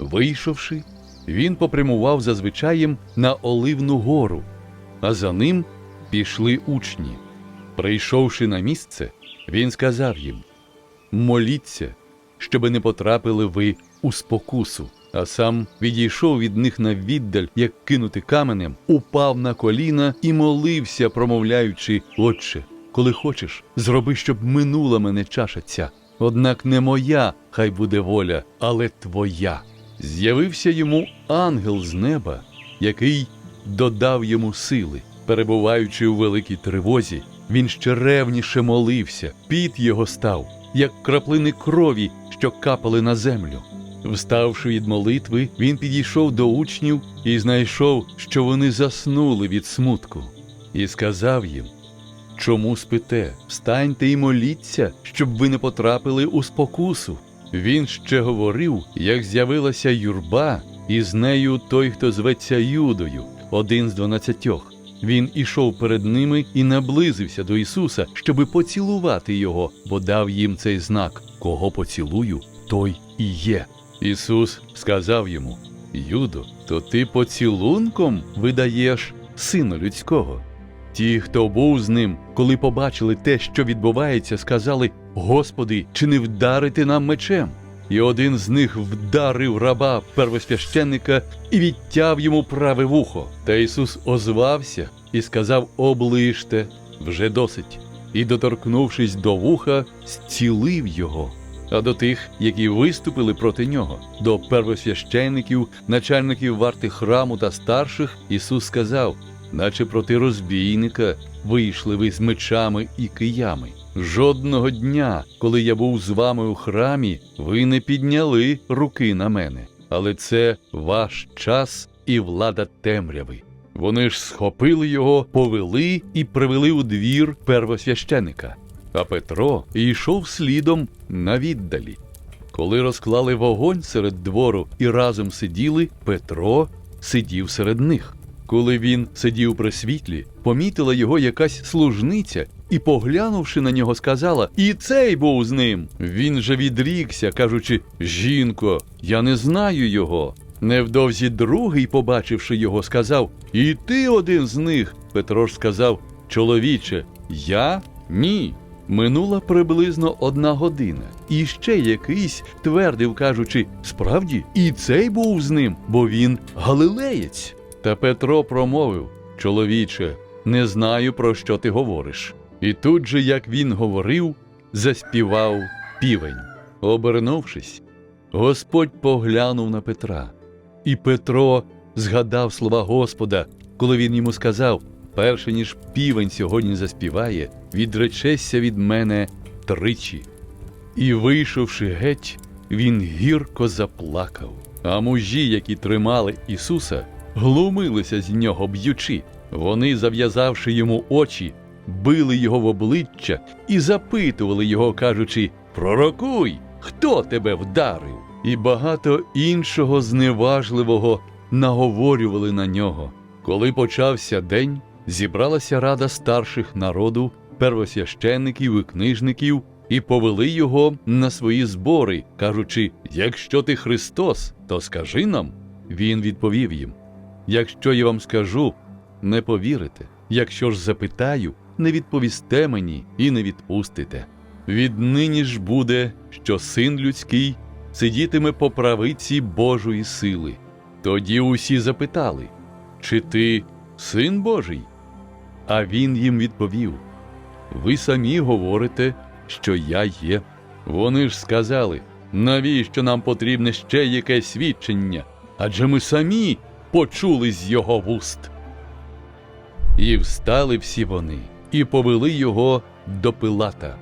Вийшовши, він попрямував за звичаєм на Оливну гору, а за ним пішли учні. Прийшовши на місце, він сказав їм: Моліться, щоби не потрапили ви у спокусу. А сам відійшов від них на віддаль, як кинути каменем, упав на коліна і молився, промовляючи: Отче, коли хочеш, зроби, щоб минула мене чаша ця. Однак не моя, хай буде воля, але твоя. З'явився йому ангел з неба, який додав йому сили. Перебуваючи у великій тривозі, він ще ревніше молився, піт його став, як краплини крові, що капали на землю. Вставши від молитви, він підійшов до учнів і знайшов, що вони заснули від смутку, і сказав їм: Чому спите? Встаньте і моліться, щоб ви не потрапили у спокусу. Він ще говорив, як з'явилася юрба, і з нею той, хто зветься Юдою, один з дванадцятьох. Він ішов перед ними і наблизився до Ісуса, щоби поцілувати його, бо дав їм цей знак: кого поцілую, той і є. Ісус сказав йому: Юдо, то ти поцілунком видаєш сина людського. Ті, хто був з ним, коли побачили те, що відбувається, сказали: Господи, чи не вдарити нам мечем? І один з них вдарив раба первосвященника і відтяв йому праве вухо. Та Ісус озвався і сказав: Оближте, вже досить. І, доторкнувшись до вуха, зцілив його. А до тих, які виступили проти нього, до первосвященників, начальників варти храму та старших, Ісус сказав, наче проти розбійника вийшли ви з мечами і киями. Жодного дня, коли я був з вами у храмі, ви не підняли руки на мене, але це ваш час і влада темряви. Вони ж схопили його, повели і привели у двір первосвященика. А Петро йшов слідом на віддалі. Коли розклали вогонь серед двору і разом сиділи, Петро сидів серед них. Коли він сидів при світлі, помітила його якась служниця і, поглянувши на нього, сказала: І цей був з ним. Він же відрікся, кажучи: Жінко, я не знаю його. Невдовзі другий, побачивши його, сказав: І ти один з них. Петро ж сказав: Чоловіче, я ні. Минула приблизно одна година, і ще якийсь твердив, кажучи, справді, і цей був з ним, бо він галилеєць. Та Петро промовив: Чоловіче, не знаю, про що ти говориш. І тут же, як він говорив, заспівав півень. Обернувшись, Господь поглянув на Петра. І Петро згадав слова Господа, коли він йому сказав: перше ніж півень сьогодні заспіває, відречешся від мене тричі. І, вийшовши геть, він гірко заплакав. А мужі, які тримали Ісуса, глумилися з нього б'ючи. Вони, зав'язавши йому очі, били його в обличчя і запитували його, кажучи: Пророкуй, хто тебе вдарив? І багато іншого зневажливого наговорювали на нього. Коли почався день, зібралася рада старших народу, первосвященників і книжників, і повели його на свої збори, кажучи: Якщо ти Христос, то скажи нам. Він відповів їм: Якщо я вам скажу, не повірите. Якщо ж запитаю, не відповісте мені і не відпустите. Віднині ж буде, що син людський сидітиме по правиці Божої сили. Тоді усі запитали, чи ти син Божий? А він їм відповів: Ви самі говорите, що я є. Вони ж сказали, навіщо нам потрібне ще яке свідчення? Адже ми самі почули з його вуст. І встали всі вони, і повели його до Пилата.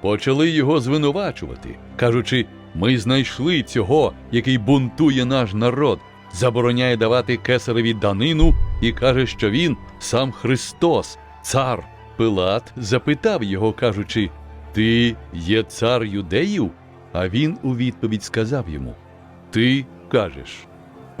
Почали його звинувачувати, кажучи: ми знайшли цього, який бунтує наш народ, забороняє давати кесареві данину і каже, що він сам Христос, цар. Пилат запитав його, кажучи: Ти є цар юдеїв? А він у відповідь сказав йому: Ти кажеш.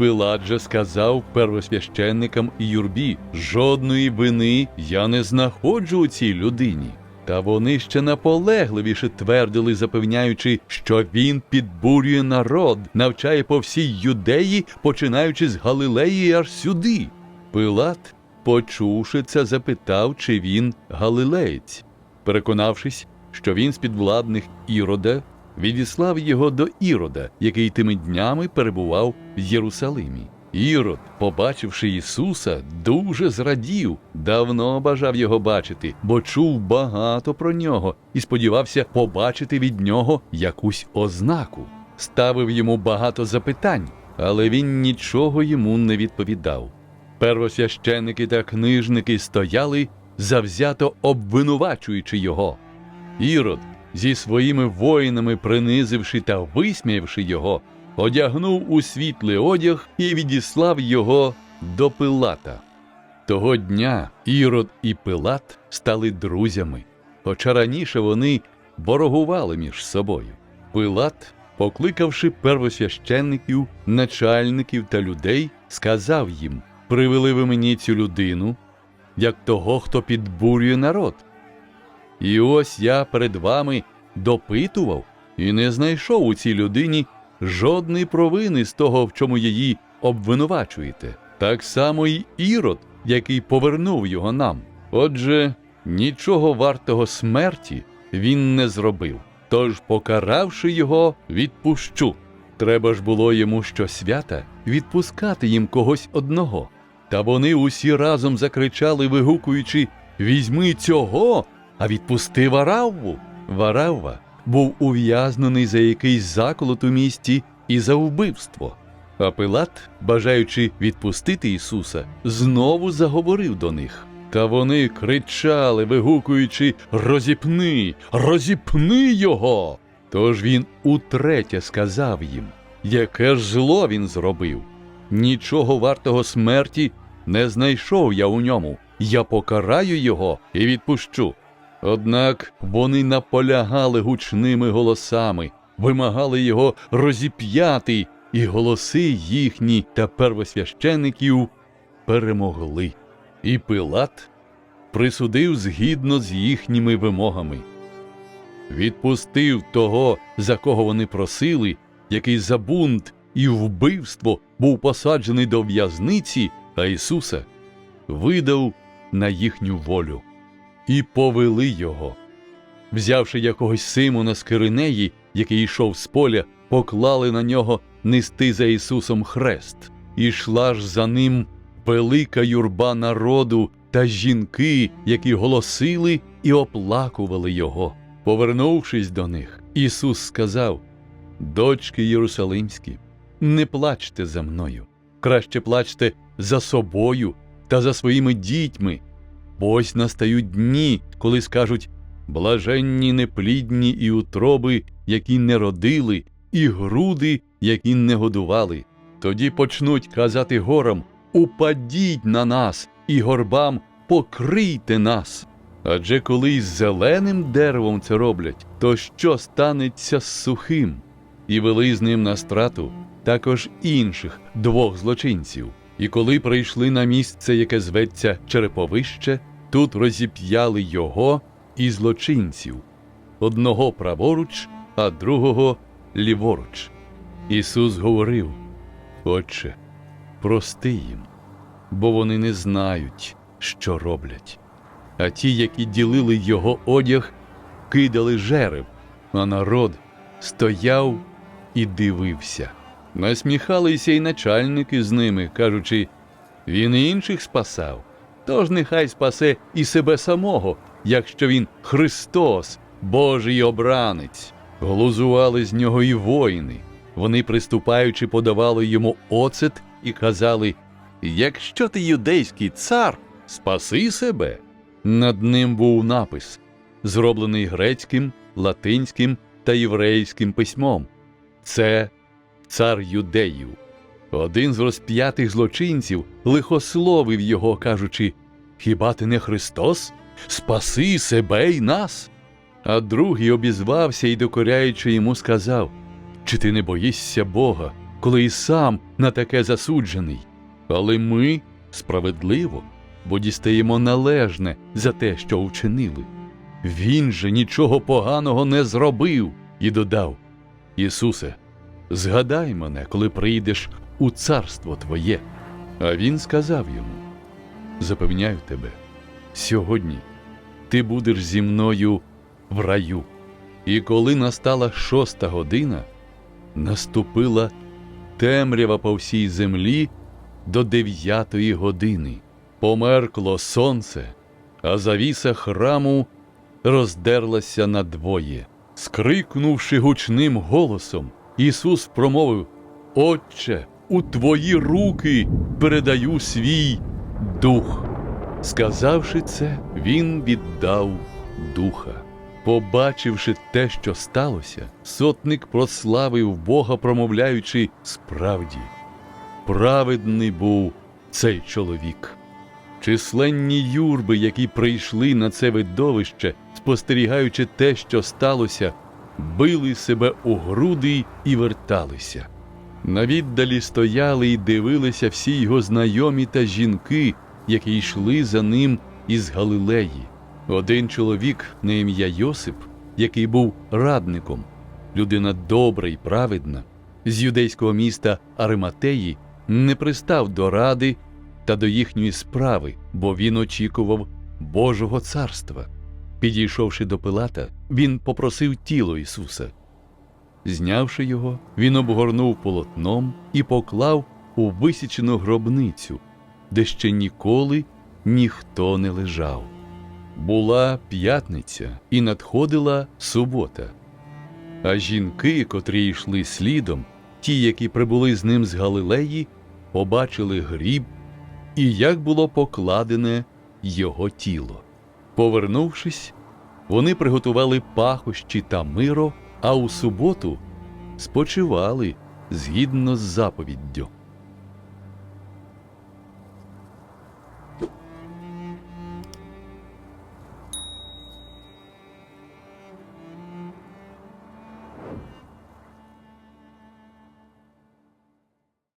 Пилат же сказав первосвященникам і юрбі: жодної вини я не знаходжу у цій людині. Та вони ще наполегливіше твердили, запевняючи, що він підбурює народ, навчає по всій юдеї, починаючи з Галилеї аж сюди. Пилат, почувши це, запитав, чи він галилеєць. Переконавшись, що він з підвладних Ірода, відіслав його до Ірода, який тими днями перебував в Єрусалимі. Ірод, побачивши Ісуса, дуже зрадів, давно бажав його бачити, бо чув багато про нього і сподівався побачити від нього якусь ознаку. Ставив йому багато запитань, але він нічого йому не відповідав. Первосвященники та книжники стояли, завзято обвинувачуючи його. Ірод, зі своїми воїнами принизивши та висміявши його, одягнув у світлий одяг і відіслав його до Пилата. Того дня Ірод і Пилат стали друзями, хоча раніше вони ворогували між собою. Пилат, покликавши первосвященників, начальників та людей, сказав їм: Привели ви мені цю людину, як того, хто підбурює народ. І ось я перед вами допитував і не знайшов у цій людині жодної провини з того, в чому її обвинувачуєте. Так само й Ірод, який повернув його нам. Отже, нічого вартого смерті він не зробив. Тож, покаравши його, відпущу. Треба ж було йому щосвята відпускати їм когось одного. Та вони усі разом закричали, вигукуючи Візьми цього, а відпусти Варавву. Варавва був ув'язнений за якийсь заколот у місті і за вбивство. А Пилат, бажаючи відпустити Ісуса, знову заговорив до них. Та вони кричали, вигукуючи Розіпни, розіпни його. Тож він утретє сказав їм, яке ж зло він зробив. Нічого вартого смерті не знайшов я у ньому. Я покараю його і відпущу. Однак вони наполягали гучними голосами, вимагали його розіп'яти, і голоси їхні та первосвящеників перемогли. І Пилат присудив згідно з їхніми вимогами. Відпустив того, за кого вони просили, який за бунт і вбивство був посаджений до в'язниці, а Ісуса видав на їхню волю і повели його. Взявши якогось Симона з Киринеї, який йшов з поля, поклали на нього нести за Ісусом хрест. Ішла ж за ним велика юрба народу та жінки, які голосили і оплакували його. Повернувшись до них, Ісус сказав: Дочки Єрусалимські, не плачте за мною, краще плачте за собою та за своїми дітьми. Бо ось настають дні, коли скажуть блаженні неплідні і утроби, які не родили, і груди, які не годували. Тоді почнуть казати горам Упадіть на нас, і горбам покрийте нас. Адже коли із зеленим деревом це роблять, то що станеться з сухим? І вели з ним на страту також інших двох злочинців. І коли прийшли на місце, яке зветься Череповище, тут розіп'яли його і злочинців одного праворуч, а другого ліворуч. Ісус говорив: Отче, прости їм, бо вони не знають, що роблять. А ті, які ділили його одяг, кидали жереб, а народ стояв і дивився. Насміхалися й начальники з ними, кажучи, він і інших спасав. Тож нехай спасе і себе самого, якщо він Христос, Божий обранець. Глузували з нього і воїни. Вони, приступаючи, подавали йому оцет і казали: Якщо ти юдейський цар, спаси себе. Над ним був напис, зроблений грецьким, латинським та єврейським письмом. Це цар юдеїв. Один з розп'ятих злочинців лихословив його, кажучи: Хіба ти не Христос? Спаси себе й нас. А другий обізвався і, докоряючи йому, сказав: Чи ти не боїшся Бога, коли і сам на таке засуджений? Але ми справедливо, бо дістаємо належне за те, що вчинили. Він же нічого поганого не зробив і додав: Ісусе, згадай мене, коли прийдеш у царство Твоє. А він сказав йому: Запевняю тебе, сьогодні ти будеш зі мною в раю. І коли настала шоста година, наступила темрява по всій землі до дев'ятої години. Померкло сонце, а завіса храму роздерлася надвоє. Скрикнувши гучним голосом, Ісус промовив: Отче, у твої руки передаю свій дух. Сказавши це, він віддав духа. Побачивши те, що сталося, сотник прославив Бога, промовляючи справді. Праведний був цей чоловік. Численні юрби, які прийшли на це видовище, спостерігаючи те, що сталося, били себе у груди і верталися. На віддалі стояли і дивилися всі його знайомі та жінки, які йшли за ним із Галилеї. Один чоловік на ім'я Йосип, який був радником, людина добра і праведна, з юдейського міста Ариматеї, не пристав до ради та до їхньої справи, бо він очікував Божого царства. Підійшовши до Пилата, він попросив тіло Ісуса. Знявши його, він обгорнув полотном і поклав у висічену гробницю, де ще ніколи ніхто не лежав. Була п'ятниця і надходила субота. А жінки, котрі йшли слідом, ті, які прибули з ним з Галилеї, побачили гріб і як було покладене його тіло. Повернувшись, вони приготували пахощі та миро, а у суботу спочивали згідно з заповіддю.